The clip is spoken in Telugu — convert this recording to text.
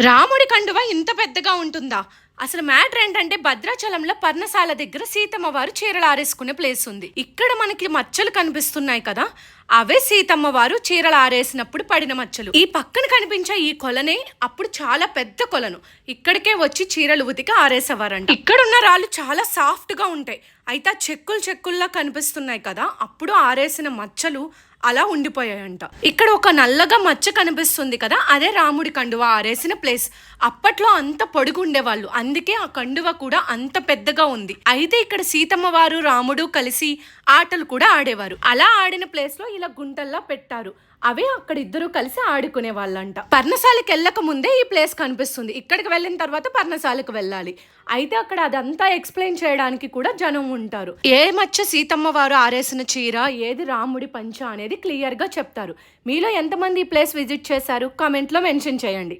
రాముడి కండువ ఇంత పెద్దగా ఉంటుందా? అసలు మ్యాటర్ ఏంటంటే భద్రాచలంలో పర్ణశాల దగ్గర సీతమ్మ వారు చీరలు ఆరేసుకునే ప్లేస్ ఉంది. ఇక్కడ మనకి మచ్చలు కనిపిస్తున్నాయి కదా అవే సీతమ్మ వారు చీరలు ఆరేసినప్పుడు పడిన మచ్చలు. ఈ పక్కన కనిపించే ఈ కొలనే అప్పుడు చాలా పెద్ద కొలను. ఇక్కడికే వచ్చి చీరలు ఉతికి ఆరేసేవారంట. ఇక్కడ ఉన్న రాళ్ళు చాలా సాఫ్ట్గా ఉంటాయి. అయితే ఆ చెక్కులు చెక్కుల్లా కనిపిస్తున్నాయి కదా అప్పుడు ఆరేసిన మచ్చలు అలా ఉండిపోయాయంట. ఇక్కడ ఒక నల్లగా మచ్చ కనిపిస్తుంది కదా అదే రాముడి కండువా ఆరేసిన ప్లేస్ అప్పట్లో అంత పొడుగు ఉండేవాళ్ళు. అందుకే ఆ కండువ కూడా అంత పెద్దగా ఉంది. అయితే ఇక్కడ సీతమ్మ వారు రాముడు కలిసి ఆటలు కూడా ఆడేవారు. అలా ఆడిన ప్లేస్లో ఇలా గుంటల్లా పెట్టారు. అవే అక్కడ ఇద్దరు కలిసి ఆడుకునే వాళ్ళంట. పర్ణశాలకి వెళ్ళక ముందే ఈ ప్లేస్ కనిపిస్తుంది. ఇక్కడికి వెళ్ళిన తర్వాత పర్ణశాలకు వెళ్ళాలి. అయితే అక్కడ అదంతా ఎక్స్ప్లెయిన్ చేయడానికి కూడా జనం ఉంటారు. ఏ మచ్చ సీతమ్మ వారు ఆరేసిన చీర ఏది రాముడి పంచ అనేది క్లియర్గా చెప్తారు. మీలో ఎంతమంది ఈ ప్లేస్ విజిట్ చేశారు? కామెంట్లో మెన్షన్ చేయండి.